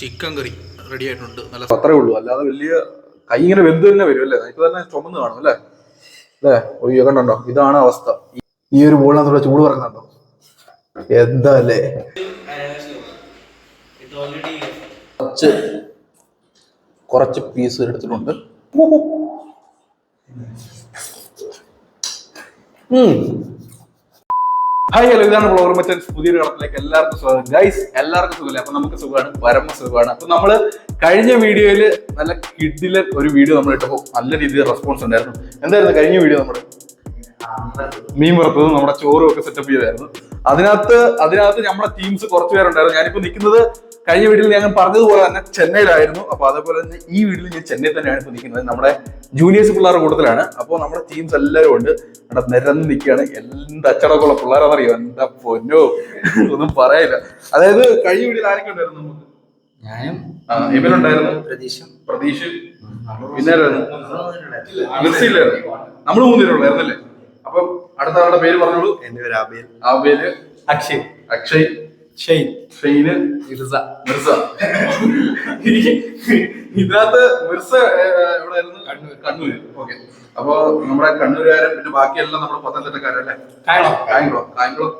Chicken curry ready ആയിട്ടുണ്ട്. നല്ല അത്രേ ഉള്ളൂ. അല്ലാതെ വലിയ കൈ ഇങ്ങനെ വെന്ത് തന്നെ വരും അല്ലേ? ഇപ്പൊ തന്നെ ചുമന്ന് കാണും അല്ലേ? അല്ലേ? ഒയ്യോ കണ്ടോ? ഇതാണ് അവസ്ഥ. ഈ- ഒരു ബോളിനകത്തൂടെ ചൂട് പറയുന്നുണ്ടോ എന്താ അല്ലേ കുറച്ച് കുറച്ച് പീസ് എടുത്തിട്ടുണ്ട്. ഹായ് ഹലോ ഇതാണ് ഫ്ലോർ മറ്റൻസ് പുതിയൊരു കളത്തിലേക്ക് എല്ലാവർക്കും സ്വാഗതം. ഗൈസ് എല്ലാവർക്കും സുഖമില്ല? അപ്പൊ നമുക്ക് സുഖമാണ് പരമ സുഖമാണ്. അപ്പൊ നമ്മൾ കഴിഞ്ഞ വീഡിയോയിൽ നല്ല കിഡിലെ ഒരു വീഡിയോ നമ്മൾ ഇട്ടപ്പോൾ നല്ല രീതിയിൽ റെസ്പോൺസ് ഉണ്ടായിരുന്നു. എന്തായിരുന്നു കഴിഞ്ഞ വീഡിയോ നമ്മുടെ മീൻ വറുത്തതും നമ്മുടെ ചോറും ഒക്കെ സെറ്റപ്പ് ചെയ്തായിരുന്നു. അതിനകത്ത് അതിനകത്ത് നമ്മുടെ ടീംസ് കുറച്ച് പേരുണ്ടായിരുന്നു. ഞാനിപ്പോ നിൽക്കുന്നത് കഴിഞ്ഞ വീട്ടിൽ ഞാൻ പറഞ്ഞതുപോലെ തന്നെ ചെന്നൈയിലായിരുന്നു. അപ്പൊ അതേപോലെ തന്നെ ഈ വീട്ടിൽ ഞാൻ ചെന്നൈ തന്നെയാണ് ഇപ്പൊ നിൽക്കുന്നത്. നമ്മുടെ ജൂനിയേഴ്സ് പിള്ളേരുടെ കൂട്ടത്തിലാണ്. അപ്പോൾ നമ്മുടെ ടീംസ് എല്ലാവരും ഉണ്ട്. അവിടെ നിരന്ന് നിൽക്കുകയാണ്. എന്ത് അച്ചടക്കമുള്ള പിള്ളേരാണെന്നറിയോ? എന്താ പൊന്നോ? ഒന്നും പറയാനില്ല അതായത് കഴിഞ്ഞ വീട്ടിൽ ആരൊക്കെ ഉണ്ടായിരുന്നു നമുക്ക്? ഞാനും ആ, ഇവനുണ്ടായിരുന്നു പ്രതീക്ഷ പ്രതീഷ്. പിന്നെ നമ്മൾ മൂന്നുപേരുള്ളായിരുന്നല്ലേ അപ്പം അടുത്ത ആളുടെ പേര് പറഞ്ഞോളൂ. എന്റെ പേര് അക്ഷയ്. അക്ഷയ്. ഷെയ്ൻ ഷെയ്ന് മിർസ. മിർസ. ഇതിനകത്ത് മിർസ എവിടെയായിരുന്നു കണ്ണൂർ കണ്ണൂർ ഓക്കെ. അപ്പൊ നമ്മുടെ കണ്ണൂരുകാരും പിന്നെ ബാക്കിയെല്ലാം നമ്മുടെ പത്തനംതിട്ടക്കാരല്ലേ? കായംകുളം. കായംകുളം. കായംകുളം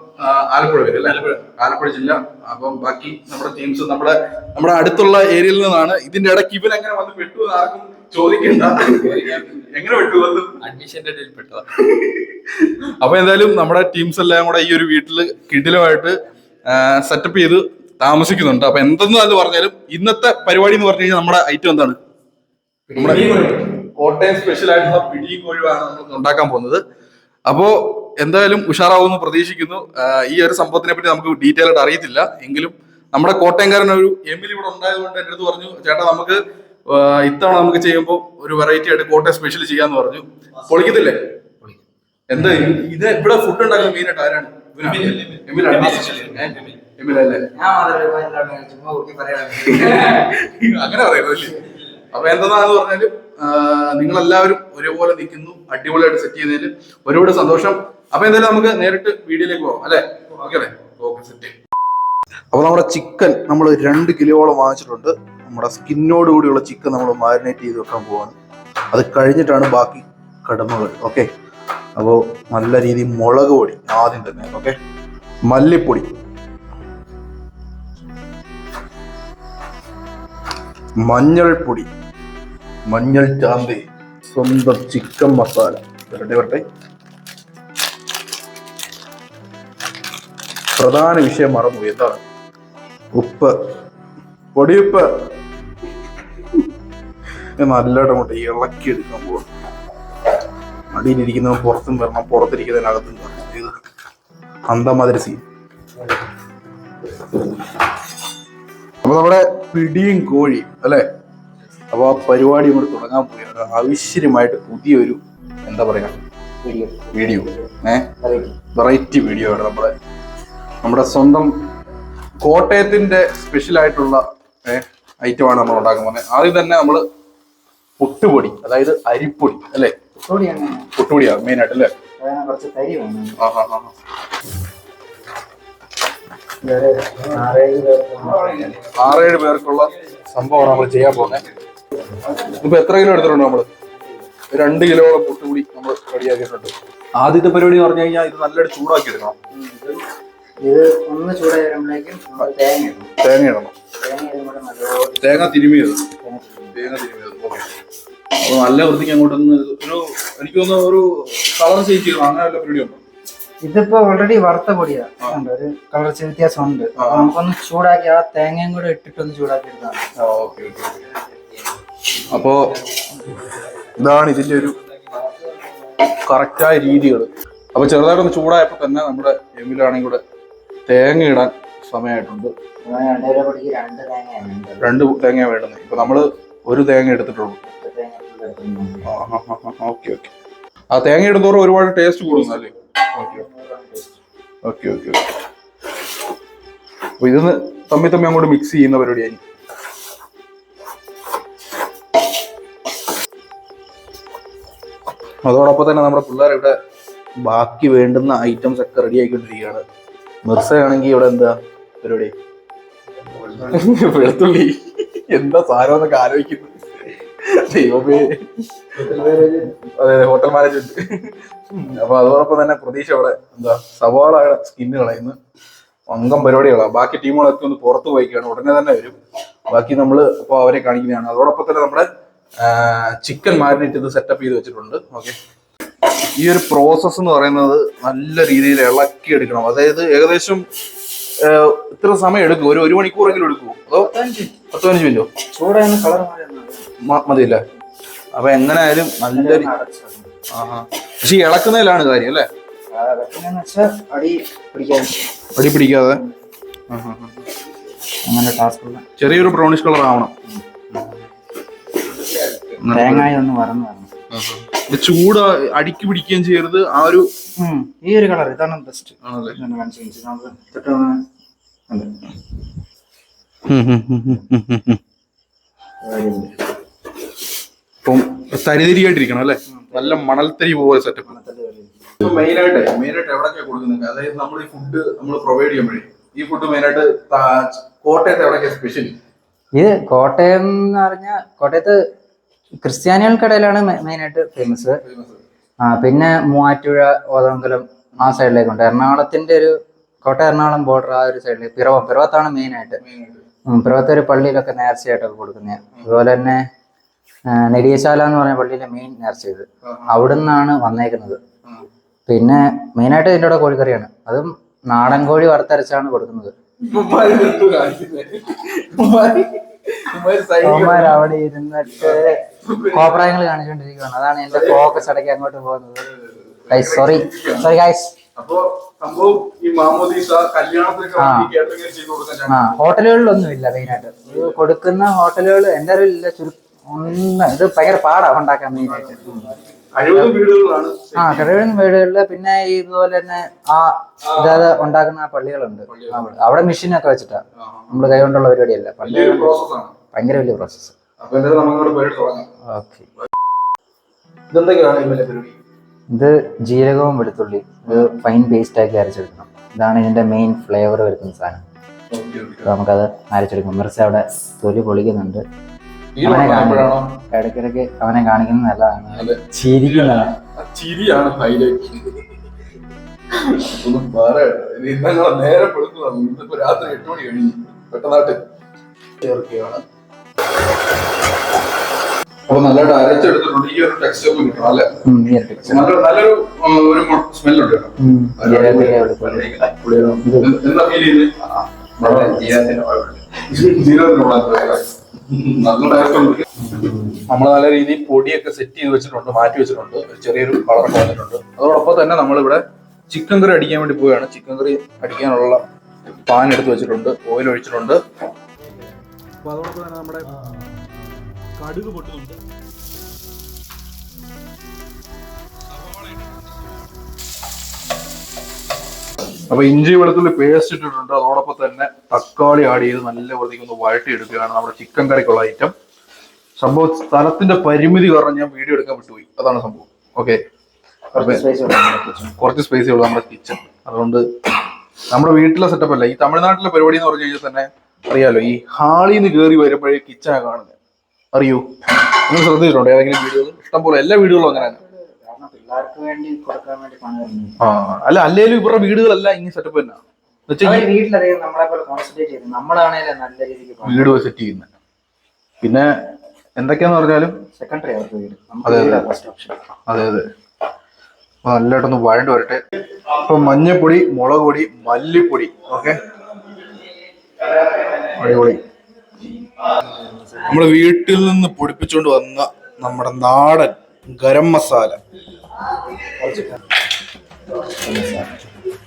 ആലപ്പുഴ വരും അല്ലേ? ആലപ്പുഴ. ജില്ല. അപ്പം ബാക്കി നമ്മുടെ ടീംസ് നമ്മുടെ നമ്മുടെ അടുത്തുള്ള ഏരിയയിൽ നിന്നാണ് ഇതിന്റെ ഇടയ്ക്ക് ഇവൻ എങ്ങനെ വന്ന് പെട്ടു എന്ന് ആർക്കും ചോദിക്കണ്ട. എങ്ങനെ പെട്ടു വന്നു? അഡ്മിഷന്റെ ഇടയിൽ പെട്ടതാ. അപ്പൊ എന്തായാലും നമ്മുടെ ടീംസ് എല്ലാം കൂടെ ഈ ഒരു വീട്ടിൽ കിടിലമായിട്ട് സെറ്റപ്പ് ചെയ്ത് താമസിക്കുന്നുണ്ട്. അപ്പൊ എന്തെന്ന് പറഞ്ഞാലും ഇന്നത്തെ പരിപാടി എന്ന് പറഞ്ഞു കഴിഞ്ഞാൽ നമ്മുടെ ഐറ്റം എന്താണ്? നമ്മുടെ കോട്ടയം സ്പെഷ്യൽ ആയിട്ടുള്ള പിടിയും കോഴിയുമാണ് നമ്മൾ ഉണ്ടാക്കാൻ പോകുന്നത്. അപ്പോ എന്തായാലും ഉഷാറാവുമെന്ന് പ്രതീക്ഷിക്കുന്നു. ഈ ഒരു സംഭവത്തിനെ പറ്റി നമുക്ക് ഡീറ്റെയിൽ ആയിട്ട് അറിയത്തില്ല. എങ്കിലും നമ്മുടെ കോട്ടയംകാരൻ ഒരു എമിൽ ഇവിടെ ഉണ്ടായതുകൊണ്ട് എന്റെ അടുത്ത് പറഞ്ഞു ചേട്ടാ നമുക്ക് ഇത്തവണ നമുക്ക് ചെയ്യുമ്പോൾ ഒരു വെറൈറ്റി ആയിട്ട് കോട്ടയം സ്പെഷ്യൽ ചെയ്യാന്ന് പറഞ്ഞു. പൊളിക്കത്തില്ലേ? എന്താ ഇത്? ഇവിടെ ഫുഡ് ഉണ്ടാക്കുന്ന മെയിൻ ആയിട്ട് ആരാണ്? അങ്ങനെ പറയുന്നല്ലേ അപ്പൊ എന്താന്ന് പറഞ്ഞാൽ നിങ്ങൾ എല്ലാവരും ഒരേപോലെ നിൽക്കുന്നു അടിപൊളിയായിട്ട് സെറ്റ് ചെയ്യുന്നതിൽ ഒരുപാട് സന്തോഷം. അപ്പൊ എന്തായാലും നമുക്ക് നേരിട്ട് വീഡിയോയിലേക്ക് പോകാം അല്ലെ? ഓക്കെ അല്ലേ? ഓക്കെ സെറ്റ് അപ്പൊ നമ്മുടെ ചിക്കൻ നമ്മൾ രണ്ട് കിലോയോളം വാങ്ങിച്ചിട്ടുണ്ട്. നമ്മുടെ സ്കിന്നോട് കൂടിയുള്ള ചിക്കൻ നമ്മൾ മാരിനേറ്റ് ചെയ്ത് വെക്കാൻ പോവാണ്. അത് കഴിഞ്ഞിട്ടാണ് ബാക്കി കടമകൾ ഓക്കെ? അപ്പോൾ നല്ല രീതിയിൽ മുളക് പൊടി ആദ്യം തന്നെ ഓക്കെ മല്ലിപ്പൊടി. മഞ്ഞൾപ്പൊടി. മഞ്ഞൾ ചാന്തി സ്വന്തം ചിക്കൻ മസാല. വരട്ടെ വരട്ടെ. പ്രധാന വിഷയം മറന്നു എന്താണ്? ഉപ്പ്. പൊടിയുപ്പ്. നല്ലതായിട്ട് അങ്ങോട്ട് ഇളക്കി എടുക്കാൻ പോവാ. അടിയിലിരിക്കുന്നവൻ പുറത്തും വരണം പുറത്തിരിക്കുന്നതിനകത്തും വരണം ഇത് അന്തമാതിരി സീൻ അപ്പൊ നമ്മുടെ പിടിയും കോഴി അല്ലെ? അപ്പൊ ആ പരിപാടി നമ്മൾ തുടങ്ങാൻ പോവുകയാണ്. ആവശ്യമായിട്ട് പുതിയൊരു എന്താ പറയാ? വീഡിയോ ഏഹ് വെറൈറ്റി വീഡിയോ ആണ് നമ്മുടെ നമ്മുടെ സ്വന്തം കോട്ടയത്തിന്റെ സ്പെഷ്യൽ ആയിട്ടുള്ള ഐറ്റമാണ് നമ്മൾ ഉണ്ടാക്കുന്നത് പോകുന്നത്. ആദ്യം തന്നെ നമ്മൾ പുട്ടുപൊടി അതായത് അരിപ്പൊടി അല്ലേ? കൂടിയാണ് പുട്ടുപൊടിയാണ്. മെയിൻ ആയിട്ട് അല്ലേ കുറച്ച് തരി വേണം. ആറേഴ് പേർക്ക് പേർക്കുള്ള സംഭവമാണ് നമ്മൾ ചെയ്യാൻ പോകുന്നത് ഇപ്പൊ എത്ര കിലോ എടുത്തിട്ടുണ്ട് നമ്മൾ? രണ്ട് കിലോളം പുട്ടുകൂടി നമ്മൾ റെഡിയാക്കിയിട്ടുണ്ട്. ആദ്യത്തെ പരിപാടി എന്ന് പറഞ്ഞു കഴിഞ്ഞാൽ ഇത് നല്ലൊരു ചൂടാക്കി എടുക്കണം. ഇത് ഒന്ന് ചൂടായി വരുമ്പോഴേക്കും തേങ്ങ തേങ്ങ ഇടണം. തേങ്ങ തിരുമിയത് തേങ്ങ തിരുമിയത് ഓക്കെ. നല്ല വൃത്തിക്ക് അങ്ങോട്ട് ഒരു എനിക്ക് തോന്നുന്നു ഒരു കളർ ചേഞ്ച് ചെയ്തു. അങ്ങനെ വല്ല പരിപാടി ഉണ്ടോ? ഇതിപ്പോ ഓൾറെഡി വറുത്ത പൊടിയാ. ഉണ്ട്. ഒരു കളർ വ്യത്യാസം ഉണ്ട് നമുക്കൊന്ന് ചൂടാക്കി ആ തേങ്ങയും കൂടെ ഇട്ടിട്ടൊന്ന് ചൂടാക്കി എടുക്കാം. അപ്പോ ഇതാണ് ഇതിന്റെ ഒരു കറക്റ്റായ രീതികൾ അപ്പൊ ചെറുതായിട്ടൊന്ന് ചൂടായപ്പോ തന്നെ നമ്മുടെ എമ്മിലാണെങ്കിൽ കൂടെ തേങ്ങ ഇടാൻ സമയമായിട്ടുണ്ട്. രണ്ട് തേങ്ങയാണ് വേണ്ടുന്നത്. ഇപ്പൊ നമ്മൾ ഒരു തേങ്ങ എടുത്തിട്ടുള്ളൂ. Okay okay. ആ തേങ്ങ ഇടുന്നതോറും ഒരുപാട് ടേസ്റ്റ് കൂടുന്നു അല്ലേ? Okay okay. ഓക്കെ അപ്പൊ ഇതൊന്ന് തമ്മി തമ്മി അങ്ങോട്ട് മിക്സ് ചെയ്യുന്ന പരിപാടിയായി അതോടൊപ്പം തന്നെ നമ്മുടെ പിള്ളേർ ഇവിടെ ബാക്കി വേണ്ടുന്ന ഐറ്റംസ് ഒക്കെ റെഡി ആയിക്കൊണ്ടിരിക്കുകയാണ്. മിർസ ആണെങ്കിൽ ഇവിടെ എന്താ പരിപാടി? വെളുത്തുള്ളി. എന്താ സാരമെന്നൊക്കെ ആലോചിക്കുന്നത് ദൈവമേ. അതെ ഹോട്ടൽ മാനേജ്മെന്റ് അപ്പൊ അതോടൊപ്പം തന്നെ പ്രതീക്ഷ അവിടെ എന്താ സവാള സ്കിന്ന് കളയുന്നു അംഗം പരിപാടികളാണ് ബാക്കി ടീമുകളൊക്കെ ഒന്ന് പുറത്തു പോയിക്കാണ് ഉടനെ തന്നെ വരും. ബാക്കി നമ്മൾ ഇപ്പൊ അവരെ കാണിക്കുന്നതാണ്. അതോടൊപ്പം തന്നെ നമ്മുടെ ചിക്കൻ മാരിനേറ്റ് ഇത് സെറ്റപ്പ് ചെയ്ത് വെച്ചിട്ടുണ്ട്. ഓക്കെ ഈ ഒരു പ്രോസസ്സ് എന്ന് പറയുന്നത് നല്ല രീതിയിൽ ഇളക്കി എടുക്കണം അതായത് ഏകദേശം ഇത്ര സമയം എടുക്കും. ഒരു ഒരു മണിക്കൂറെങ്കിലും എടുക്കുമോ അതോ പത്ത് പതിനഞ്ച് മിനിറ്റോ? മതിയല്ല? അപ്പൊ എങ്ങനെയായാലും നല്ലൊരു ആഹാ. പക്ഷെ ഈ ഇളക്കുന്നതിലാണ് കാര്യം അല്ലേ? അടി പിടിക്കാതെ. അങ്ങനെ ടാസ്ക് ചെറിയൊരു ബ്രൗണിഷ് കളർ ആവണം. തേങ്ങായി ഒന്ന് വറന്ന് ഇത് ചൂട് അടിക്ക് പിടിക്കുകയും ചെയ്യരുത്. ആ ഒരു. ഈ ഒരു കളർ ഇതാണ് ബെസ്റ്റ് ഇപ്പം തരിതരിയായിട്ടിരിക്കണം അല്ലേ? നല്ല മണൽത്തരി പോലെ സെറ്റപ്പ് മെയിനായിട്ട് മെയിനായിട്ട് മെയിൻ ആയിട്ട് എവിടൊക്കെയാ കൊടുക്കുന്നത്? അതായത് നമ്മൾ ഈ ഫുഡ് നമ്മൾ പ്രൊവൈഡ് ചെയ്യുമ്പോഴേ ഈ ഫുഡ് മെയിനായിട്ട് കോട്ടയത്ത് എവിടൊക്കെയാ സ്പെഷ്യൽ ഇത് കോട്ടയം എന്ന് പറഞ്ഞാൽ കോട്ടയത്ത് ക്രിസ്ത്യാനികൾക്കിടയിലാണ് മെയിനായിട്ട് ഫേമസ് ആ പിന്നെ മൂവാറ്റുപുഴ ഓതമംഗലം ആ സൈഡിലേക്കുണ്ട് എറണാകുളത്തിന്റെ ഒരു കോട്ടയം എറണാകുളം ബോർഡർ ആ ഒരു സൈഡിൽ പിറവം പിറവത്താണ് മെയിൻ ആയിട്ട്. ഉം, പിറവത്തെ ഒരു പള്ളിയിലൊക്കെ നേർച്ചയായിട്ടൊക്കെ കൊടുക്കുന്നത് അതുപോലെ തന്നെ നെടിയശാല എന്ന് പറഞ്ഞ പള്ളിയിലെ മെയിൻ നേർച്ച ഇത് അവിടുന്നാണ് വന്നേക്കുന്നത്. പിന്നെ മെയിനായിട്ട് ഇതിന്റെ കൂടെ കോഴിക്കറിയാണ്. അതും നാടൻ കോഴി വറുത്തരച്ചാണ് കൊടുക്കുന്നത്. അവിടെ ഇരുന്നിട്ട് കോപ്രായങ്ങൾ കാണിച്ചുകൊണ്ടിരിക്കുകയാണ് അതാണ് എന്റെ ഫോക്കസ് അടക്കി അങ്ങോട്ട് പോകുന്നത്. സോറി സോറി ഗൈസ് അപ്പൊ സംഭവം ഈ മാമോദീസ കല്യാണത്തിനൊക്കെ ആ. വേണ്ടി catering ചെയ്ത് ഹോട്ടലുകളിലൊന്നും ഇല്ല മെയിനായിട്ട് കൊടുക്കുന്ന ഹോട്ടലുകൾ എന്റെ അറിവില്ല ചുരു ഒന്ന് ഇത് ഭയങ്കര പാടാ ഉണ്ടാക്കാൻ മെയിനായിട്ട് ആ കഴിവൻ വീടുകളിൽ പിന്നെ ഈ ഇതുപോലെ തന്നെ ആ ഇതായത് ഉണ്ടാക്കുന്ന പള്ളികളുണ്ട്. അവിടെ മെഷീനൊക്കെ വെച്ചിട്ടാ. നമ്മൾ കൈകൊണ്ടുള്ള പരിപാടിയല്ല. പള്ളി ഭയങ്കര വലിയ പ്രോസസ്സ് അപ്പൊ എന്തായാലും നമുക്കോട് പേര് തുടങ്ങാം. ഓക്കെ. ഇതെന്തൊക്കെയാണ് ഇതിന്റെ പരിപാടി? ഇത് ജീരകവും വെളുത്തുള്ളി ഇത് ഫൈൻ പേസ്റ്റ് ആക്കി അരച്ചെടുക്കണം. ഇതാണ് ഇതിന്റെ മെയിൻ ഫ്ലേവർ വരുന്ന സാധനം. അപ്പൊ നമുക്കത് അരച്ചെടുക്കാം. മിർച്ച അവിടെ തൊലി പൊളിക്കുന്നുണ്ട്. അവനെ ഇടയ്ക്കിടയ്ക്ക് അവനെ കാണിക്കുന്നത് നല്ലതാണ്. ചിരിക്കുന്നതാണ്. ചിരിയാണ് ഹൈലൈറ്റ് ഒന്നും പറയണ്ട. നേരെ പെടുത്തുന്നതാണ് ഇന്നിപ്പോ രാത്രി എട്ട് മണി കഴിഞ്ഞു. പെട്ടെന്നായിട്ട്. ചേർക്കുകയാണ് അപ്പൊ ഡയറക്റ്റ് എടുത്തിട്ടുണ്ട്. ഈ ഒരു ടെക്സ്ചർ കിട്ടണം അല്ലെ. നല്ല നല്ലൊരു ഒരു സ്മെല്ലുണ്ട് എന്താ ഫീൽ ഉണ്ട്. നമ്മൾ നല്ല രീതിയിൽ പൊടിയൊക്കെ സെറ്റ് ചെയ്ത് വെച്ചിട്ടുണ്ട് മാറ്റി വെച്ചിട്ടുണ്ട്. ഒരു ചെറിയൊരു കളർ വന്നിട്ടുണ്ട്. അതോടൊപ്പം തന്നെ നമ്മളിവിടെ ചിക്കൻ കറി അടിക്കാൻ വേണ്ടി പോവുകയാണ്. ചിക്കൻ കറി അടിക്കാനുള്ള പാൻ എടുത്ത് വെച്ചിട്ടുണ്ട് ഓയിൽ ഒഴിച്ചിട്ടുണ്ട്. അപ്പൊ അതോടൊപ്പം തന്നെ നമ്മുടെ കടുക് പൊട്ടുന്നുണ്ട്. അപ്പൊ ഇഞ്ചി വെളുത്തുള്ളി പേസ്റ്റ് ഇട്ടിട്ടുണ്ട്. അതോടൊപ്പം തന്നെ തക്കാളി ആഡ് ചെയ്ത് നല്ല വൃത്തിക്ക് ഒന്ന് വഴട്ടി എടുക്കുകയാണ് നമ്മുടെ ചിക്കൻ കറിക്കുള്ള ഐറ്റം സംഭവം സ്ഥലത്തിന്റെ പരിമിതി കാരണം ഞാൻ വീഡിയോ എടുക്കാൻ വിട്ടുപോയി. അതാണ് സംഭവം. ഓക്കെ. കുറച്ച് സ്പേസേ ഉള്ളൂ നമ്മുടെ കിച്ചൺ അതുകൊണ്ട് നമ്മുടെ വീട്ടിലെ സെറ്റപ്പ് അല്ല. ഈ തമിഴ്നാട്ടിലെ പരിപാടി എന്ന് പറഞ്ഞു കഴിഞ്ഞാൽ തന്നെ അറിയാലോ ഈ ഹാളിൽ നിന്ന് കയറി വരുമ്പോഴേ ആണ്. കാണുന്നത് അറിയോ. നിങ്ങൾ ശ്രദ്ധിച്ചിട്ടുണ്ടോ? ഏതെങ്കിലും വീഡിയോ ഇഷ്ടംപോലെ എല്ലാ വീടുകളും അങ്ങനെ. ആ അല്ല അല്ലേലും ഇവരുടെ വീടുകളല്ല ഇങ്ങനെ സെറ്റപ്പ് തന്നെ. വീട് സെറ്റ് ചെയ്യുന്നത് പിന്നെ എന്തൊക്കെയാന്ന് പറഞ്ഞാലും സെക്കൻഡറി അതെ, അതെ. അതെ നല്ലതായിട്ടൊന്ന് വഴണ്ട് വരട്ടെ. അപ്പൊ മഞ്ഞപ്പൊടി മുളക് പൊടി മല്ലിപ്പൊടി. ഓക്കെ? അടിപൊളി. നമ്മുടെ വീട്ടിൽ നിന്ന് പൊടിപ്പിച്ചുകൊണ്ട് വന്ന നമ്മുടെ നാടൻ ഗരം മസാല.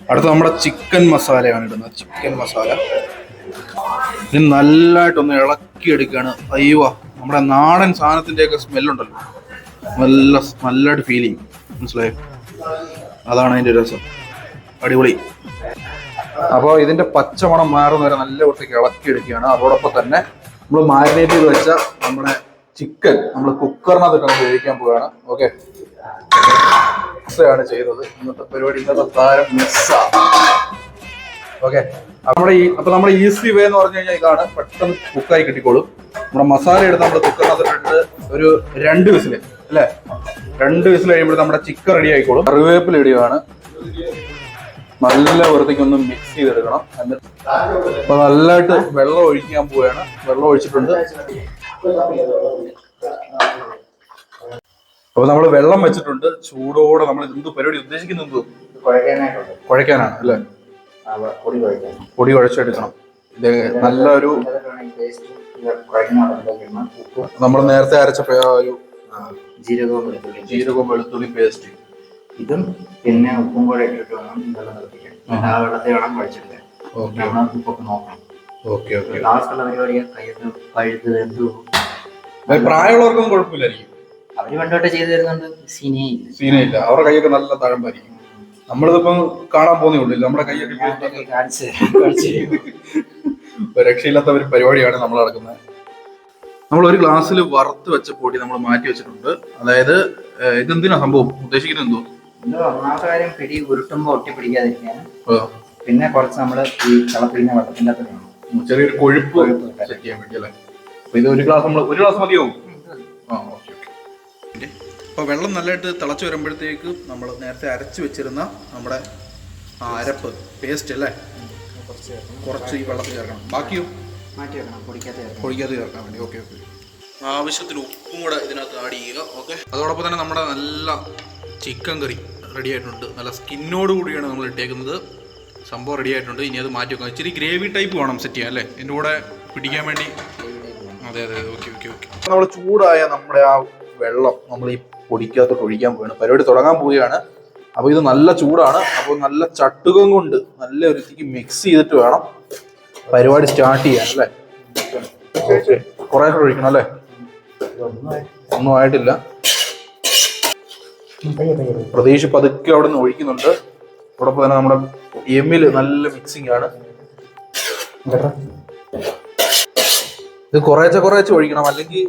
അടുത്ത നമ്മുടെ ചിക്കൻ മസാലയാണ് ഇടുന്നത്. ചിക്കൻ മസാല. ഇത് നല്ലതായിട്ടൊന്ന് ഇളക്കി എടുക്കുകയാണ് അയ്യോ നമ്മുടെ നാടൻ സാധനത്തിന്റെയൊക്കെ സ്മെല്ലുണ്ടല്ലോ. നല്ല നല്ലതായിട്ട് ഫീൽ ചെയ്യും മനസ്സിലായോ? അതാണ് അതിന്റെ രസം. അടിപൊളി. അപ്പോൾ ഇതിന്റെ പച്ചമണം മാറുന്ന വരെ നല്ല വൃത്തിക്ക് ഇളക്കി എടുക്കുകയാണ് അതോടൊപ്പം തന്നെ നമ്മൾ മാരിനേറ്റ് ചെയ്ത് വെച്ച നമ്മുടെ ചിക്കൻ നമ്മൾ കുക്കറിനകത്തിട്ട് നമ്മൾ ഉപയോഗിക്കാൻ പോവുകയാണ്. ഓക്കെ ആണ് ചെയ്തത്. ഇന്നത്തെ പരിപാടി ഇന്നത്തെ താരം മിസ്സാ ഓക്കെ നമ്മുടെ ഈ അപ്പൊ നമ്മുടെ ഈസി വേ എന്ന് പറഞ്ഞു കഴിഞ്ഞാൽ ഇതാണ്. പെട്ടെന്ന് കുക്കായി കിട്ടിക്കോളും. നമ്മുടെ മസാല എടുത്ത് നമ്മൾ കുക്കറിനകത്തിട്ട് ഒരു രണ്ട് വിസിൽ അല്ലേ? രണ്ട് വിസിൽ കഴിയുമ്പോൾ നമ്മുടെ ചിക്കൻ റെഡി ആയിക്കോളും. കറിവേപ്പില ഇടുകയാണ്. നല്ല വൃത്തിക്ക് ഒന്ന് മിക്സ് ചെയ്തെടുക്കണം. എന്നിട്ട് അപ്പൊ നല്ലതായിട്ട് വെള്ളം ഒഴിക്കാൻ പോവുകയാണ്. വെള്ളം ഒഴിച്ചിട്ടുണ്ട്. അപ്പൊ നമ്മൾ വെള്ളം വെച്ചിട്ടുണ്ട്. ചൂടോടെ നമ്മൾ എന്ത് പരിപാടി ഉദ്ദേശിക്കുന്നത് കുഴക്കാനാണ് അല്ലേ? പൊടി കുഴച്ചെടുക്കണം. ഇത് നല്ല ഒരു ഉപ്പ് നമ്മൾ നേരത്തെ അരച്ച ഒരു ജീരകവും വെളുത്തുള്ളി പേസ്റ്റ് ഇതും പിന്നെ ഉപ്പും കൂടെ ഇട്ടിട്ട് വേണം വെള്ളം തിളപ്പിക്കാൻ. ആ വെള്ളത്തിൽ വേണം ഓക്കെ. നമ്മൾ ഉപ്പൊക്കെ നോക്കണം. Okay okay. ലാസ്റ്റുള്ള പരിപാടി കയ്യൊക്കെ പഴുത്ത് എന്തു പ്രായമുള്ളവർക്കും കുഴപ്പമില്ലായിരിക്കും. അവർ പണ്ടോട്ട് ചെയ്തു തരുന്നുണ്ട്. സീനേ സീനയില്ല. അവരുടെ കൈയൊക്കെ നല്ല തഴമ്പായിരിക്കും. നമ്മളിതിപ്പം കാണാൻ പോകുന്നേ ഉള്ളൂ. നമ്മുടെ കൈയൊക്കെ രക്ഷയില്ലാത്ത ഒരു പരിപാടിയാണ് നമ്മൾ നടക്കുന്നത്. നമ്മൾ ഒരു ഗ്ലാസ്സിൽ വറുത്ത് വെച്ച പൊടി നമ്മൾ മാറ്റി വെച്ചിട്ടുണ്ട്. അതായത് ഇതെന്തിനാ സംഭവം? ഉദ്ദേശിക്കുന്നത് എന്തോ? ഒന്നാമത്തെ കാര്യം പിടി ഉരുട്ടുമ്പോൾ ഒട്ടി പിടിക്കാതിരിക്കാൻ പിന്നെ കുറച്ച് നമ്മൾ ഈ തിളപ്പിക്കുന്ന വെള്ളത്തിന്റെ അകത്ത് വേണം. ചെറിയൊരു കൊഴുപ്പ് കൊഴുപ്പ് കിട്ടാൻ. സെറ്റ് ചെയ്യാൻ വേണ്ടി അല്ലേ? അപ്പൊ ഇത് ഒരു ഗ്ലാസ് നമ്മൾ ഒരു ഗ്ലാസ് മതിയാവും ആ ഓക്കെ ഓക്കെ. അപ്പോൾ വെള്ളം നല്ലതായിട്ട് തിളച്ച് വരുമ്പോഴത്തേക്ക് നമ്മൾ നേരത്തെ അരച്ച് വെച്ചിരുന്ന നമ്മുടെ ആ അരപ്പ് പേസ്റ്റ് അല്ലേ? കുറച്ച് ഈ വെള്ളത്തിൽ ചേർക്കണം. ബാക്കിയോ? മാറ്റി വെക്കണം പൊടിക്കാതെ ചേർക്കണം. പൊടിക്കാതെ ചേർക്കാൻ വേണ്ടി. Okay okay. ആവശ്യത്തിന് ഉപ്പും കൂടെ ഇതിനകത്ത് ആഡ് ചെയ്യുക. ഓക്കെ. അതോടൊപ്പം തന്നെ നമ്മുടെ നല്ല ചിക്കൻ കറി റെഡി ആയിട്ടുണ്ട് നല്ല സ്കിന്നോട് കൂടിയാണ് നമ്മൾ ഇട്ടേക്കുന്നത്. സംഭവം റെഡി ആയിട്ടുണ്ട് ഇനി അത് മാറ്റി വെക്കാം ഇച്ചിരി ഗ്രേവി ടൈപ്പ് വേണം സെറ്റ് ചെയ്യാൻ അല്ലേ? എന്റെ കൂടെ പിടിക്കാൻ വേണ്ടി. അതെ അതെ ഓക്കെ ഓക്കെ ഓക്കെ. നമ്മൾ ചൂടായ നമ്മുടെ ആ വെള്ളം നമ്മൾ ഈ പൊടിക്കകത്തോട്ട് ഒഴിക്കാൻ പോവുകയാണ്. പരിപാടി തുടങ്ങാൻ പോവുകയാണ്. അപ്പോൾ ഇത് നല്ല ചൂടാണ്. അപ്പോൾ നല്ല ചട്ടുകം കൊണ്ട് നല്ല ഒരു മിക്സ് ചെയ്തിട്ട് വേണം പരിപാടി സ്റ്റാർട്ട് ചെയ്യാൻ അല്ലേ? ഓക്കെ. കുറെ ഒഴിക്കണം അല്ലേ? ഒന്നും ആയിട്ടില്ല. പ്രതീക്ഷ പതുക്കെ അവിടെ നിന്ന് ഒഴിക്കുന്നുണ്ട്. അതോടൊപ്പം തന്നെ നമ്മുടെ എമ്മിൽ നല്ല മിക്സിംഗ് ആണ്. ഇത് കുറേച്ച കുറേച്ച ഒഴിക്കണം. അല്ലെങ്കിൽ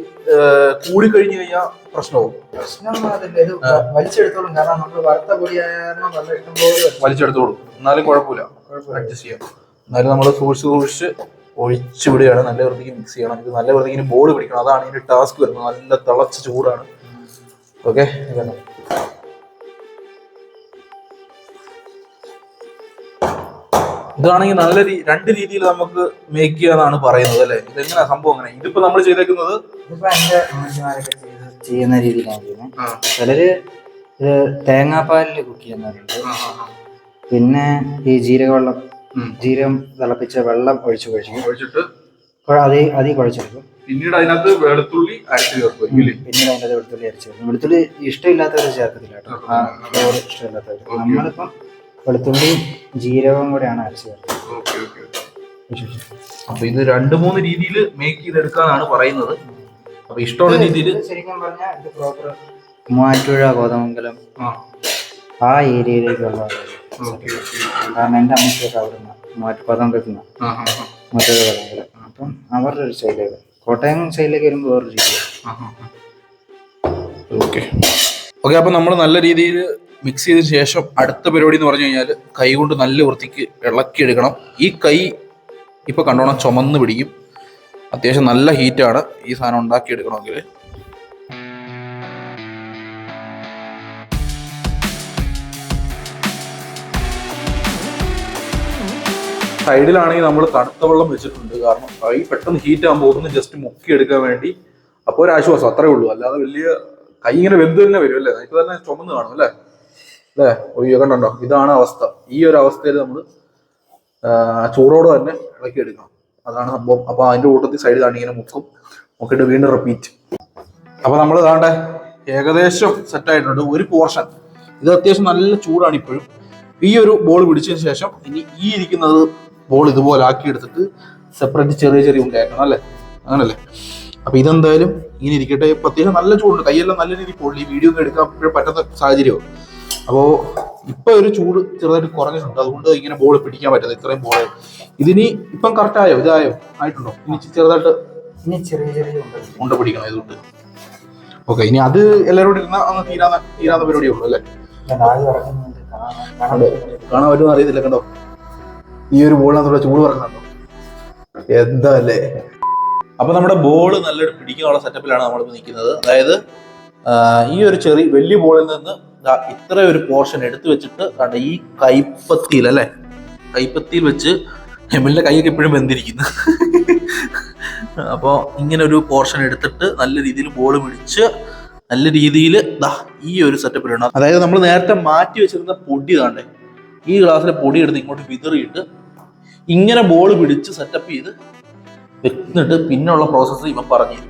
കൂടി കഴിഞ്ഞു കഴിഞ്ഞാൽ പ്രശ്നവും വലിച്ചെടുത്തോളൂ. എന്നാലും കുഴപ്പമില്ല. അഡ്ജസ്റ്റ് ചെയ്യാം. എന്നാലും നമ്മൾ സൂക്ഷിച്ച് സൂക്ഷിച്ച് ഒഴിച്ചു വിടുകയാണ്. നല്ല വൃത്തിക്ക് മിക്സ് ചെയ്യണം. ഇത് നല്ല വൃത്തിക്ക് ബോൾ പിടിക്കണം. അതാണ് ഇതിന്റെ ടാസ്ക് വരുന്നത്. നല്ല തിളച്ച ചൂടാണ്. ഓക്കെ ഇതാണെങ്കിൽ നല്ല രീ- രണ്ട് രീതിയിൽ നമുക്ക് മേക്ക് ചെയ്യാന്നാണ് പറയുന്നത് അല്ലെ? ഇതെങ്ങനെയാ സംഭവം അങ്ങനെ? ഇതിപ്പോ നമ്മൾ ചെയ്തേക്കുന്നത് ചെയ്യുന്ന രീതിയിലാണ് ചെയ്യുന്നത്. ചിലര് ഇത് തേങ്ങാപ്പാലിൽ കുക്ക് ചെയ്യുന്നവരുണ്ട്. പിന്നെ ഈ ജീരകവെള്ളം. ജീരകം തിളപ്പിച്ച വെള്ളം ഒഴിച്ച് കുഴച്ചിക്കും ഒഴിച്ചിട്ട് അതേ അതി കുഴച്ചെടുക്കും. പിന്നീട് അതിനകത്ത് വെളുത്തുള്ളി അരച്ചു ചേർക്കും പിന്നീട് അതിനകത്ത് വെളുത്തുള്ളി അരച്ചു ചേർക്കും. വെളുത്തുള്ളി ഇഷ്ടമില്ലാത്തവർ ചേർക്കത്തില്ല കേട്ടോ. ആ ഫ്ലേവർ ഇഷ്ടമില്ലാത്തവർ നമ്മളിപ്പം വെളുത്തുള്ളിയും ജീരകവും കൂടെയാണ് അരച്ചു ചേർക്കുന്നത് അപ്പൊ ഇത് രണ്ട് മൂന്ന് രീതിയിൽ മേക്ക് ചെയ്തെടുക്കാന്നാണ് പറയുന്നത്. അപ്പൊ ഇഷ്ടമുള്ള രീതിയിൽ ശരിക്കും പറഞ്ഞാൽ ഇത് പ്രോപ്പർ മൂവാറ്റുപുഴ കോതമംഗലം ആ. ഏരിയയിലേക്കുള്ള കാരണം എന്റെ അമ്മയ്ക്കൊക്കെ അവിടുന്ന് മൂവാറ്റു കോതമംഗലത്ത് നിന്ന് ആ ആ ആ മൂവാറ്റുപുഴ കോതമംഗലം അപ്പം അവരുടെ ഒരു ശൈലിയാണ് കോട്ടയം സൈഡിലേക്ക് വരുമ്പോൾ ഓക്കെ. ഓക്കെ അപ്പൊ നമ്മൾ നല്ല രീതിയിൽ മിക്സ് ചെയ്തതിന് ശേഷം അടുത്ത പരിപാടി എന്ന് പറഞ്ഞു കഴിഞ്ഞാൽ കൈ കൊണ്ട് നല്ല വൃത്തിക്ക് ഇളക്കിയെടുക്കണം ഈ കൈ ഇപ്പൊ കണ്ടോണം ചുമന്ന് പിടിക്കും. അത്യാവശ്യം നല്ല ഹീറ്റാണ് ഈ സാധനം ഉണ്ടാക്കിയെടുക്കണമെങ്കിൽ സൈഡിലാണെങ്കിൽ നമ്മൾ തണുത്ത വെള്ളം വെച്ചിട്ടുണ്ട്. കാരണം കൈ പെട്ടെന്ന് ഹീറ്റ് ആകുമ്പോൾ ഒന്ന് ജസ്റ്റ് മുക്കി എടുക്കാൻ വേണ്ടി അപ്പോൾ ഒരു ആശ്വാസം അത്രേ ഉള്ളൂ. അല്ലാതെ വലിയ കൈ ഇങ്ങനെ വെന്ത് തന്നെ വരും അല്ലേ? നമുക്ക് തന്നെ ചുമന്ന് കാണും അല്ലേ? അല്ലേ? ഒയ്യോ കണ്ടോ? ഇതാണ് അവസ്ഥ. ഈ ഒരു അവസ്ഥയിൽ നമ്മൾ ചൂടോടെ തന്നെ ഇളക്കി എടുക്കണം. അതാണ് സംഭവം. അപ്പോൾ അതിന്റെ കൂട്ടത്തിൽ സൈഡിലാണ് ഇങ്ങനെ മുക്കും. മുക്കിയിട്ട് വീണ്ടും റിപ്പീറ്റ് അപ്പോൾ നമ്മൾ ഇതാണ്ട് ഏകദേശം സെറ്റ് ആയിട്ടുണ്ട്. ഒരു പോർഷൻ ഇത് അത്യാവശ്യം നല്ല ചൂടാണ് ഇപ്പോഴും. ഈ ഒരു ബോൾ പിടിച്ചതിന് ശേഷം ഇനി ഈ ഇരിക്കുന്നത് ബോൾ ഇതുപോലെ ആക്കി എടുത്തിട്ട് സെപ്പറേറ്റ് ചെറിയ ചെറിയ ഉണ്ടാക്കണം അല്ലേ? അങ്ങനല്ലേ? അപ്പൊ ഇതെന്തായാലും ഇങ്ങനെ ഇരിക്കട്ടെ. പ്രത്യേകം നല്ല ചൂടുണ്ട്. കൈയെല്ലാം നല്ല രീതിയിൽ പൊള്ളി. വീഡിയോ ഒക്കെ എടുക്കാൻ ഇപ്പോഴും പറ്റാത്ത സാഹചര്യവും അപ്പോൾ ഇപ്പൊ ഒരു ചൂട് ചെറുതായിട്ട് കുറഞ്ഞിട്ടുണ്ട്. അതുകൊണ്ട് ഇങ്ങനെ ബോൾ പിടിക്കാൻ പറ്റുന്നത് ഇത്രയും ബോൾ ഇതിനി ഇപ്പം കറക്റ്റ് ആയോ? ഇതായോ? ആയിട്ടുണ്ടോ? ഇനി ചെറുതായിട്ട് ഇനി ചെറിയ ചെറിയ ഉണ്ട്. പിടിക്കണം ഇതുകൊണ്ട്. ഓക്കെ ഇനി അത് എല്ലാവരോടും ഇരുന്ന അന്ന് തീരാന്ന തീരാന്ന പരിപാടിയേ ഉള്ളൂ അല്ലേ? കാണാൻ പറ്റുമെന്ന് അറിയത്തില്ല കണ്ടോ? ഈ ഒരു ബോൾ ബോളിനകത്തുള്ള ചൂട് പറയുന്നുണ്ടോ എന്താ അല്ലേ അപ്പൊ നമ്മുടെ ബോൾ നല്ലൊരു പിടിക്കാനുള്ള സെറ്റപ്പിലാണ് നമ്മളിപ്പോൾ നിൽക്കുന്നത്. അതായത് ഈ ഒരു ചെറിയ വലിയ ബോളിൽ നിന്ന് ഇത്ര ഒരു പോർഷൻ എടുത്തു വെച്ചിട്ട് കണ്ട ഈ കൈപ്പത്തിയിൽ അല്ലേ? കൈപ്പത്തിയിൽ വെച്ച് എമ്മിലിന്റെ കൈയൊക്കെ ഇപ്പോഴും വെന്തിരിക്കുന്നു. അപ്പോൾ ഇങ്ങനെ ഒരു പോർഷൻ എടുത്തിട്ട് നല്ല രീതിയിൽ ബോൾ പിടിച്ച് നല്ല രീതിയിൽ ഈ ഒരു സെറ്റപ്പിലാണ് അതായത് നമ്മൾ നേരത്തെ മാറ്റി വെച്ചിരുന്ന പൊടി താണ്ടേ ഈ ഗ്ലാസ്സിലെ പൊടി എടുത്ത് ഇങ്ങോട്ട് വിതറിയിട്ട് ഇങ്ങനെ ബോൾ പിടിച്ച് സെറ്റപ്പ് ചെയ്ത് വെച്ചിട്ട് പിന്നുള്ള പ്രോസസ്സ് ഇവൻ പറഞ്ഞു തരും.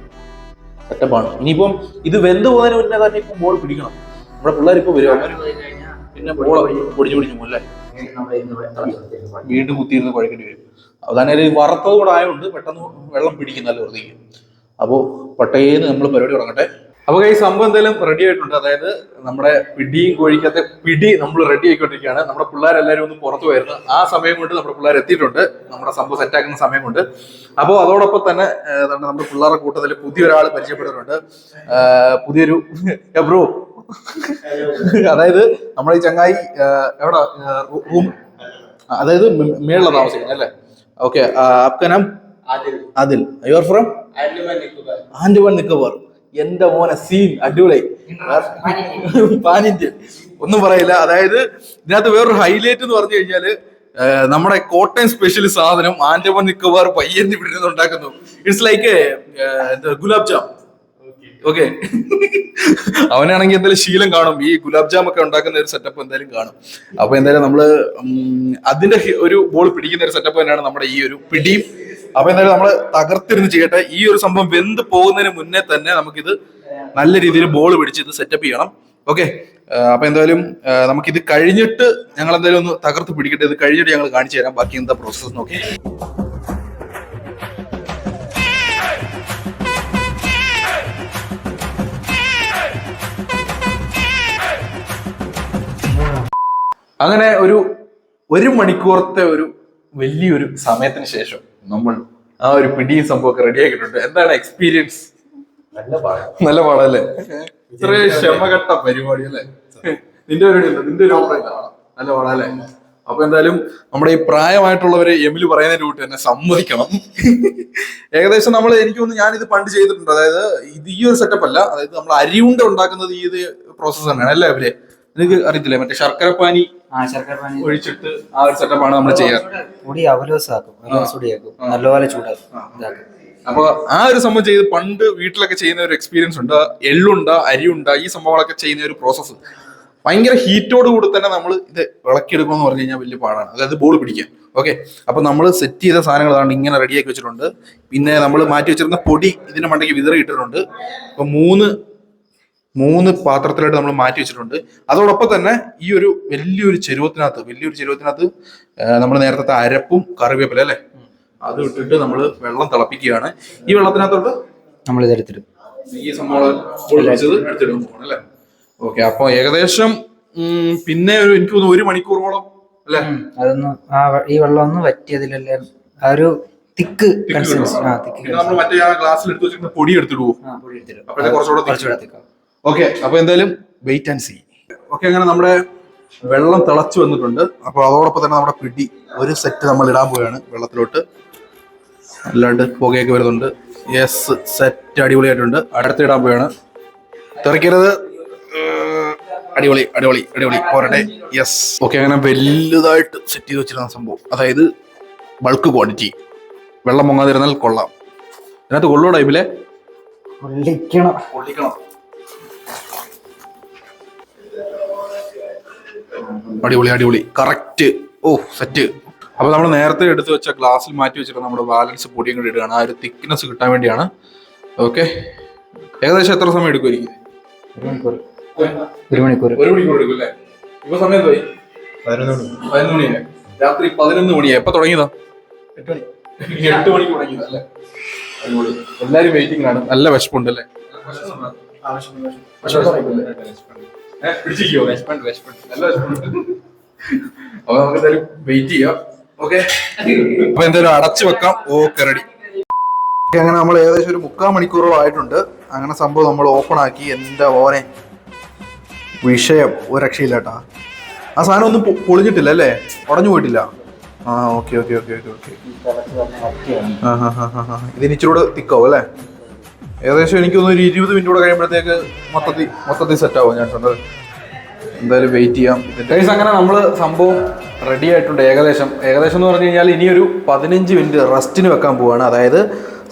സെറ്റപ്പാണ് ഇനിയിപ്പം ഇത് വെന്ത് പോകുന്നതിന് മുന്നേ തന്നെ ഇപ്പം ബോൾ പിടിക്കണം. നമ്മുടെ പിള്ളേർ ഇപ്പോൾ വരും. പിന്നെ ബോൾ പൊടിഞ്ഞു പിടിച്ചു പോകും അല്ലേ? വീണ്ടും കുത്തിയിരുന്ന് കുഴക്കേണ്ടി വരും. അതാണ് ഒരു വറുത്തത് കൂടെ ആയതുകൊണ്ട് പെട്ടെന്ന് വെള്ളം പിടിക്കുന്നല്ലോ വെറുതെ അപ്പോൾ പട്ടേന്ന് നമ്മൾ പരിപാടി തുടങ്ങട്ടെ. അപ്പൊ ഈ സംഭവം എന്തായാലും റെഡി ആയിട്ടുണ്ട്. അതായത് നമ്മുടെ പിടിയും കോഴിക്കത്തെ പിടി നമ്മൾ റെഡി ആയിക്കൊണ്ടിരിക്കുകയാണ്. നമ്മുടെ പിള്ളേരെല്ലാവരും ഒന്ന് പുറത്തു പോയിരുന്നു. ആ സമയം കൊണ്ട് നമ്മുടെ പിള്ളേർ എത്തിയിട്ടുണ്ട്. നമ്മുടെ സംഭവം സെറ്റ് ആക്കുന്ന സമയം കൊണ്ട്. അപ്പോൾ അതോടൊപ്പം തന്നെ നമ്മുടെ പിള്ളേരുടെ കൂട്ടത്തിൽ പുതിയൊരാൾ പരിചയപ്പെടുന്നുണ്ട്. പുതിയൊരു എബ്രോ അതായത് നമ്മുടെ ഈ ചങ്ങായി എവിടെ? റൂം അതായത് മേളിലെ താമസിക്കുന്നത് അല്ലേ? ഓക്കെ ആപ്കനം അതിൽ യുവർ ഫ്രം വൺ നിക്കോബാർ. എന്റെ മോനെ സീൻ അടിപൊളി. പാൻ ഇന്ത്യൻ ഒന്നും പറയില്ല. അതായത് ഇതിനകത്ത് വേറൊരു ഹൈലൈറ്റ് എന്ന് പറഞ്ഞു കഴിഞ്ഞാൽ നമ്മുടെ കോട്ടയം സ്പെഷ്യൽ സാധനം ആൻഡമാൻ നിക്കോബാർ പയ്യന്നി ഇവിടെ ഉണ്ടാക്കുന്നു. It's like gulab jam. Okay അവനാണെങ്കിൽ എന്തായാലും ശീലം കാണും. ഈ ഗുലാബ് ജാം ഒക്കെ ഉണ്ടാക്കുന്ന ഒരു സെറ്റപ്പ് എന്തായാലും കാണും. അപ്പൊ എന്തായാലും നമ്മൾ അതിന്റെ ഒരു ബോൾ പിടിക്കുന്ന ഒരു സെറ്റപ്പ് തന്നെയാണ് നമ്മുടെ ഈ ഒരു പിടിയും അപ്പൊ എന്തായാലും നമ്മൾ തകർത്തിരുന്ന് ചെയ്യട്ടെ. ഈ ഒരു സംഭവം വെന്ത് പോകുന്നതിന് മുന്നേ തന്നെ നമുക്കിത് നല്ല രീതിയിൽ ബോൾ പിടിച്ച് ഇത് സെറ്റപ്പ് ചെയ്യണം. ഓക്കെ അപ്പൊ എന്തായാലും നമുക്കിത് കഴിഞ്ഞിട്ട് ഞങ്ങൾ എന്തായാലും ഒന്ന് തകർത്ത് പിടിക്കട്ടെ. ഇത് കഴിഞ്ഞിട്ട് ഞങ്ങൾ കാണിച്ചു തരാം. ബാക്കി എന്താ പ്രോസസ് നോക്കി അങ്ങനെ ഒരു ഒരു മണിക്കൂറത്തെ ഒരു വലിയൊരു സമയത്തിന് ശേഷം നമ്മൾ ആ ഒരു പിടിയും സംഭവമൊക്കെ റെഡി ആക്കിയിട്ടുണ്ട്. എന്താണ് എക്സ്പീരിയൻസ് നല്ല പാടല്ലേ? ഇത്രയും ക്ഷമഘട്ട പരിപാടി അല്ലേ? നിന്റെ പരിപാടി നിന്റെ ഒരു നല്ല പാടല്ലേ അപ്പൊ എന്തായാലും നമ്മുടെ ഈ പ്രായമായിട്ടുള്ളവര് എമിൽ പറയുന്ന രൂട്ട് തന്നെ സമ്മതിക്കണം. ഏകദേശം നമ്മൾ എനിക്ക് തോന്നുന്നു ഞാനിത് പണ്ട് ചെയ്തിട്ടുണ്ട്. അതായത് ഇത് ഈ ഒരു സെറ്റപ്പ് അല്ല. അതായത് നമ്മൾ അരിയുണ്ട ഉണ്ടാക്കുന്നത് ഈ ഇത് പ്രോസസ്സ് തന്നെയാണ് അല്ലേ അവർ നിനക്ക് അറിയത്തില്ലേ? മറ്റേ ശർക്കര പാനി ആ ശർക്കര പാനി ഒഴിച്ചിട്ട് ആ ഒരു സെറ്റപ്പാണ് നമ്മൾ ചെയ്യാറ് പൊടി അവലോസാക്കും. അവലോസ് പൊടിയാക്കും നല്ലപോലെ ചൂടാക്കും. ഇതാക്കും. അപ്പൊ ആ ഒരു സംഭവം ചെയ്ത് പണ്ട് വീട്ടിലൊക്കെ ചെയ്യുന്ന ഒരു എക്സ്പീരിയൻസ് ഉണ്ട്. എള്ളുണ്ട അരിയുണ്ട ഈ സംഭവങ്ങളൊക്കെ ചെയ്യുന്ന ഒരു പ്രോസസ്സ് ഭയങ്കര ഹീറ്റോട് കൂടി തന്നെ നമ്മൾ ഇത് വിളക്കിയെടുക്കുമെന്ന് പറഞ്ഞു കഴിഞ്ഞാൽ വലിയ പാടാണ്. അതായത് ബോൾ പിടിക്കാൻ. ഓക്കെ അപ്പൊ നമ്മൾ സെറ്റ് ചെയ്ത സാധനങ്ങൾ അതാണ് ഇങ്ങനെ റെഡിയാക്കി വെച്ചിട്ടുണ്ട്. പിന്നെ നമ്മൾ മാറ്റി വെച്ചിരുന്ന പൊടി ഇതിന്റെ മണ്ടയ്ക്ക് വിതറി ഇട്ടിട്ടുണ്ട്. അപ്പൊ മൂന്ന് മൂന്ന് പാത്രത്തിലായിട്ട് നമ്മൾ മാറ്റി വെച്ചിട്ടുണ്ട്. അതോടൊപ്പം തന്നെ ഈ ഒരു വലിയൊരു ചെരുവത്തിനകത്ത് വലിയൊരു ചെരുവത്തിനകത്ത് നമ്മൾ നേരത്തെ അരപ്പും കറിവേപ്പില അല്ലേ? അത് ഇട്ടിട്ട് നമ്മൾ വെള്ളം തിളപ്പിക്കുകയാണ്. ഈ വെള്ളത്തിനകത്തോട്ട് നമ്മൾ ഇതെടുത്തിടും ഈ സംഭവം എടുത്തിടും അല്ലേ? ഓക്കെ അപ്പൊ ഏകദേശം പിന്നെ ഒരു എനിക്ക് തോന്നുന്നു ഒരു മണിക്കൂറോളം അല്ലേ? അതൊന്ന് ആ ഈ വെള്ളം ഒന്ന് പറ്റിയതിലല്ലേ ആ ഒരു തിക്ക് കൺസിസ്റ്റൻസി ആ തിക്ക് നമ്മൾ മറ്റേ ആ ഗ്ലാസ്സിൽ എടുത്ത് വെച്ചിരുന്ന പൊടി എടുത്തിടുവോ? ആ പൊടി എടുത്തിടും. അപ്പോഴത്തെ കുറച്ചുകൂടെ കുറച്ചുകൂടെ തിക്കാവും ഓക്കെ അപ്പൊ എന്തായാലും വെയിറ്റ് ആൻഡ് സീ ഓക്കെ അങ്ങനെ നമ്മുടെ വെള്ളം തിളച്ചു വന്നിട്ടുണ്ട്. അപ്പൊ അതോടൊപ്പം തന്നെ നമ്മുടെ പിടി ഒരു സെറ്റ് നമ്മൾ ഇടാൻ പോവുകയാണ് വെള്ളത്തിലോട്ട്. അല്ലാണ്ട് പുകയൊക്കെ വരുന്നുണ്ട്. യെസ് സെറ്റ് അടിപൊളിയായിട്ടുണ്ട്. അടുത്ത് ഇടാൻ പോവുകയാണ്. തിറക്കരുത് അടിപൊളി അടിപൊളി അടിപൊളി. പോരട്ടെ. യെസ് ഓക്കെ അങ്ങനെ വലുതായിട്ട് സെറ്റ് ചെയ്ത് വെച്ചിരുന്ന സംഭവം. അതായത് ബൾക്ക് ക്വാണ്ടിറ്റി വെള്ളം പൊങ്ങാതിരുന്നാൽ കൊള്ളാം. അതിനകത്ത് കൊള്ളോ ടൈമിലെ കൊള്ളിക്കണം പൊള്ളിക്കണം. അടിപൊളി അടിപൊളി. കറക്റ്റ് ഓ സെറ്റ് അപ്പൊ നമ്മൾ നേരത്തെ എടുത്തു വെച്ച ഗ്ലാസ്സിൽ മാറ്റി വെച്ചിട്ട് നമ്മുടെ ബാലൻസ് പൊടിയും കൂടി ഇടുകയാണ്. ആ ഒരു തിക്നെസ് കിട്ടാൻ വേണ്ടിയാണ്. ഓക്കെ ഏകദേശം എത്ര സമയം എടുക്കുമായിരിക്കും ഒരു മണിക്കൂർ. ഒരു മണിക്കൂർ. ഒരു മണിക്കൂർ എടുക്കും അല്ലേ? ഇപ്പൊ സമയം എന്തോയി പതിനൊന്ന് മണിയായി രാത്രി പതിനൊന്ന് മണിയാ. എപ്പൊ തുടങ്ങിയതാ? എട്ട് മണി. എട്ട് മണിക്ക് തുടങ്ങിയതാ അല്ലേ? അടിപൊളി. എല്ലാരും വെയിറ്റിംഗിലാണ് നല്ല വിശപ്പുണ്ട് അല്ലേ? വിശപ്പുണ്ടല്ലേ? ഏ, പിടിച്ചിരിക്കുവോ? നല്ല വിശപ്പുണ്ട്. അപ്പൊ നമുക്ക് എന്തായാലും വെയിറ്റ് ചെയ്യാം. ഓക്കെ അപ്പൊ എന്തായാലും അടച്ചു വെക്കാം. ഓക്കെ റെഡി അങ്ങനെ നമ്മൾ ഏകദേശം ഒരു മുക്കാൽ മണിക്കൂറോളം ആയിട്ടുണ്ട്. അങ്ങനെ സംഭവം നമ്മൾ ഓപ്പൺ ആക്കി. എന്റെ ഓനെ വിഷയം. ഒരു രക്ഷയില്ല കേട്ടാ. ആ സാധനം ഒന്നും പൊളിഞ്ഞിട്ടില്ല അല്ലേ? ഉടഞ്ഞു പോയിട്ടില്ല. ആ okay okay okay okay okay ഇതിന് ഇച്ചിരി കൂടെ തിക്കാവും അല്ലേ? ഏകദേശം എനിക്ക് തോന്നുന്നു ഒരു ഇരുപത് മിനിറ്റ് കൂടെ കഴിയുമ്പോഴത്തേക്ക് മൊത്തത്തിൽ മൊത്തത്തിൽ സെറ്റ് ആവും ഞാൻ കണ്ടത്. എന്തായാലും വെയിറ്റ് ചെയ്യാം. ഗൈസ് അങ്ങനെ നമ്മൾ സംഭവം റെഡി ആയിട്ടുണ്ട്. ഏകദേശം ഏകദേശം എന്ന് പറഞ്ഞു കഴിഞ്ഞാൽ ഇനിയൊരു പതിനഞ്ച് മിനിറ്റ് റെസ്റ്റിന് വെക്കാൻ പോവാണ്. അതായത്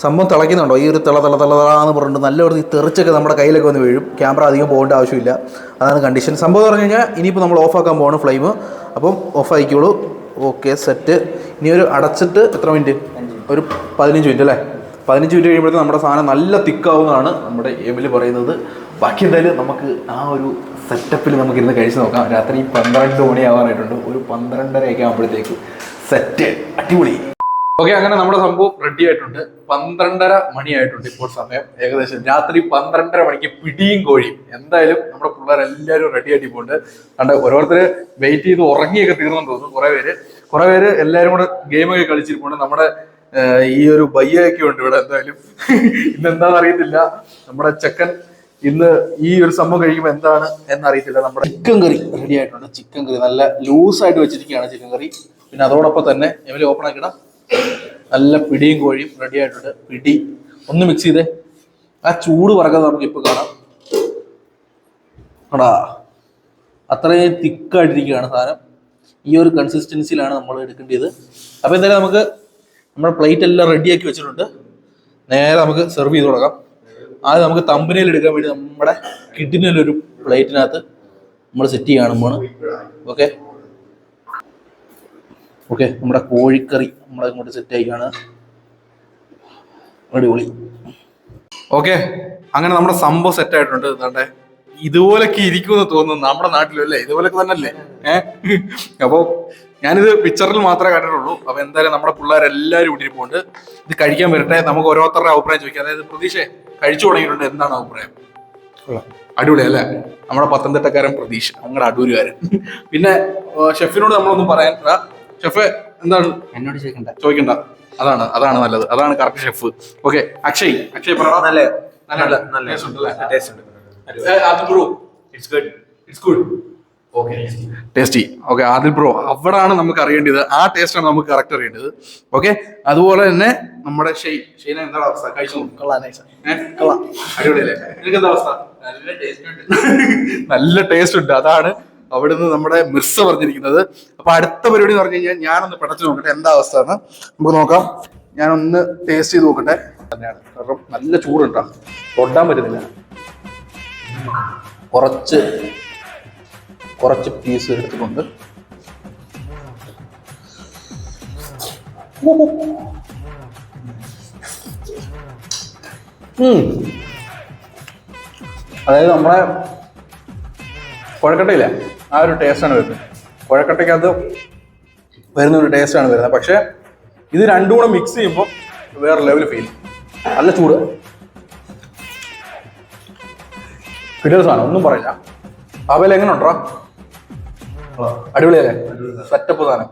സംഭവം തിളയ്ക്കുന്നുണ്ടോ? ഈ ഒരു തിള തിള തിള എന്ന് പറഞ്ഞിട്ട് നല്ല ഒരു തെറിച്ചൊക്കെ നമ്മുടെ കയ്യിലൊക്കെ വന്ന് വീഴും. ക്യാമറ അധികം പോകേണ്ട ആവശ്യമില്ല. അതാണ് കണ്ടീഷൻ സംഭവം പറഞ്ഞു കഴിഞ്ഞാൽ ഇനിയിപ്പോൾ നമ്മൾ ഓഫാക്കാൻ പോവാണ് ഫ്ലെയിം അപ്പം ഓഫ് ആയിക്കോളൂ. ഓക്കെ സെറ്റ് ഇനി ഒരു അടച്ചിട്ട് എത്ര മിനിറ്റ് ഒരു പതിനഞ്ച് മിനിറ്റ് അല്ലേ? പതിനഞ്ച് മിനിറ്റ് കഴിയുമ്പോഴത്തേക്ക് നമ്മുടെ സാധനം നല്ല തിക്കാവുന്നതാണ് നമ്മുടെ എമിൽ പറയുന്നത്. ബാക്കി എന്തായാലും നമുക്ക് ആ ഒരു സെറ്റപ്പിൽ നമുക്ക് ഇരുന്ന് കഴിച്ച് നോക്കാം. രാത്രി പന്ത്രണ്ട് മണിയാവാനായിട്ടുണ്ട്. ഒരു പന്ത്രണ്ടരയൊക്കെ ആകുമ്പോഴത്തേക്ക് സെറ്റ് അടിപൊളി. ഓക്കെ അങ്ങനെ നമ്മുടെ സംഭവം റെഡി ആയിട്ടുണ്ട്. പന്ത്രണ്ടര മണിയായിട്ടുണ്ട് ഇപ്പോൾ സമയം. ഏകദേശം രാത്രി പന്ത്രണ്ടര മണിക്ക് പിടിയും കോഴിയും. എന്തായാലും നമ്മുടെ പിള്ളേർ എല്ലാവരും റെഡി ആയിട്ട് പോകുന്നുണ്ട് കണ്ട് ഓരോരുത്തർ വെയിറ്റ് ചെയ്ത് ഉറങ്ങിയൊക്കെ തീർന്നെന്ന് തോന്നുന്നു. കുറെ പേര്. കുറെ പേര് എല്ലാവരും കൂടെ ഗെയിമൊക്കെ കളിച്ചിരിപ്പുണ്ട്. നമ്മുടെ ഈ ഒരു ബയ്യൊക്കെ ഉണ്ട് ഇവിടെ എന്തായാലും. ഇന്ന് എന്താണെന്ന് അറിയത്തില്ല. നമ്മുടെ ചെക്കൻ ഇന്ന് ഈ ഒരു സംഭവം കഴിക്കുമ്പോൾ എന്താണ് എന്നറിയത്തില്ല നമ്മുടെ ചിക്കൻ കറി റെഡി ആയിട്ടുണ്ട്. ചിക്കൻ കറി നല്ല ലൂസ് ആയിട്ട് വെച്ചിരിക്കുകയാണ് ചിക്കൻ കറി പിന്നെ അതോടൊപ്പം തന്നെ എവിടെ ഓപ്പൺ ആക്കിടാം നല്ല പിടിയും കോഴിയും റെഡി ആയിട്ടുണ്ട്. പിടി. ഒന്ന് മിക്സ് ചെയ്തേ. ആ ചൂട് പറക്കുന്നത് നമുക്ക് ഇപ്പൊ കാണാം. എടാ അത്രയും തിക്കായിട്ടിരിക്കുകയാണ് സാധനം. ഈ ഒരു കൺസിസ്റ്റൻസിയിലാണ് നമ്മൾ എടുക്കേണ്ടത്. അപ്പോൾ എന്തായാലും നമുക്ക് നമ്മുടെ പ്ലേറ്റ് എല്ലാം റെഡിയാക്കി വെച്ചിട്ടുണ്ട്. നേരെ നമുക്ക് സെർവ് ചെയ്ത് തുടങ്ങാം. ആദ്യം നമുക്ക് തമ്പനയിൽ എടുക്കാൻ വേണ്ടി നമ്മുടെ കിഡിനൊരു പ്ലേറ്റിനകത്ത് നമ്മൾ സെറ്റ് ചെയ്യാണ് ഓക്കെ ഓക്കെ നമ്മുടെ കോഴിക്കറി നമ്മൾ ഇങ്ങോട്ട് സെറ്റ് ആയിക്കാണ്. അടിപൊളി. ഓക്കെ അങ്ങനെ നമ്മുടെ സംഭവം സെറ്റ് ആയിട്ടുണ്ട്. എന്താണ്ടേ ഇതുപോലൊക്കെ ഇരിക്കുമെന്ന് തോന്നുന്നു നമ്മുടെ നാട്ടിലല്ലേ ഇതുപോലൊക്കെ തന്നെ അല്ലേ ഏഹ് അപ്പോ ഞാനിത് പിക്ചറിൽ മാത്രമേ കണ്ടിട്ടുള്ളൂ. അപ്പൊ എന്തായാലും നമ്മുടെ പിള്ളേരെല്ലാവരും ഇവിടെ ഇരിപ്പുണ്ട് ഇത് കഴിക്കാൻ വരട്ടെ നമുക്ക് ഓരോരുത്തരുടെ അഭിപ്രായം ചോദിക്കാം. അതായത് പ്രതീക്ഷ കഴിച്ചു തുടങ്ങിയിട്ടുണ്ട് എന്താണ് അഭിപ്രായം. അടിപൊളി അല്ലേ? നമ്മുടെ പത്തനംതിട്ടക്കാരൻ പ്രതീഷ് നമ്മുടെ അടൂരുകാരൻ. പിന്നെ ഷെഫിനോട് നമ്മളൊന്നും പറയാൻ ഷെഫ് എന്താണ്? എന്നോട് ചോദിക്കണ്ട. ചോദിക്കണ്ട. അതാണ് അതാണ് നല്ലത്. അതാണ് correct chef. Okay Akshay Akshay പറ. നല്ല നല്ല it's good it's tasty okay Adil bro അവിടാണ് നമുക്ക് അറിയേണ്ടത്. ആ ടേസ്റ്റാണ് നമുക്ക് കറക്റ്റ് അറിയേണ്ടത്. ഓക്കെ അതുപോലെ തന്നെ നമ്മുടെ ഷെയ് ഷെയ്ന എന്താണ് അവസ്ഥ? കഴിച്ചു? അടിപൊളിയല്ലേ? നിനക്ക് എന്താ അവസ്ഥ? നല്ല ടേസ്റ്റ് ഉണ്ട്. അതാണ് അവിടുന്ന് നമ്മുടെ മിർസ പറഞ്ഞിരിക്കുന്നത്. അപ്പൊ അടുത്ത പരിപാടി എന്ന് പറഞ്ഞു കഴിഞ്ഞാൽ ഞാനൊന്ന് പടച്ചു നോക്കട്ടെ എന്താ അവസ്ഥ എന്ന്. നമുക്ക് നോക്കാം. ഞാനൊന്ന് ടേസ്റ്റ് ചെയ്ത് നോക്കട്ടെ. തന്നെയാണ്. കാരണം നല്ല ചൂടുണ്ടാ തൊട്ടാൻ പറ്റുന്നില്ല. കുറച്ച് കുറച്ച് പീസ് എടുത്തിട്ടുണ്ട്. അതായത് നമ്മളെ കുഴക്കട്ടയില്ല ആ ഒരു ടേസ്റ്റാണ് വരുന്നത്. കുഴക്കട്ടയ്ക്കകത്ത് വരുന്ന ഒരു ടേസ്റ്റാണ് വരുന്നത്. പക്ഷെ ഇത് രണ്ടും കൂടെ മിക്സ് ചെയ്യുമ്പോൾ വേറെ ലെവൽ ഫീൽ നല്ല ചൂട്. കിട്ടിയ സാധനം ഒന്നും പറയില്ല. അവയിൽ എങ്ങനെ ഉണ്ടോ അടിപൊളിയല്ലേ? സെറ്റപ്പ് സാധനം.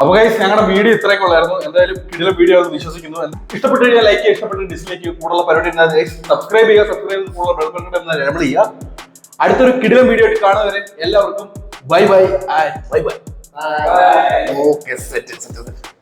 അപ്പൊ ഗൈസ് ഞങ്ങളുടെ വീഡിയോ ഇത്രയൊക്കെ ഉള്ളായിരുന്നു. എന്തായാലും കിടിലം വീഡിയോ ആണെന്ന് വിശ്വസിക്കുന്നു. ഇഷ്ടപ്പെട്ട് കഴിഞ്ഞാൽ ലൈക്ക് ചെയ്യുക ഇഷ്ടപ്പെട്ട് ഡിസ്ലൈക്ക് ചെയ്യുക കൂടുതൽ പരിപാടി സബ്സ്ക്രൈബ് ചെയ്യുക സബ്സ്ക്രൈബ് കൂടുതൽ ബെൽ ബട്ടൺ എന്ന് എനബിൾ ചെയ്യുക. അടുത്തൊരു കിടിലം വീഡിയോ ആയിട്ട് കാണുന്നവരെ എല്ലാവർക്കും bye bye bye bye okay set set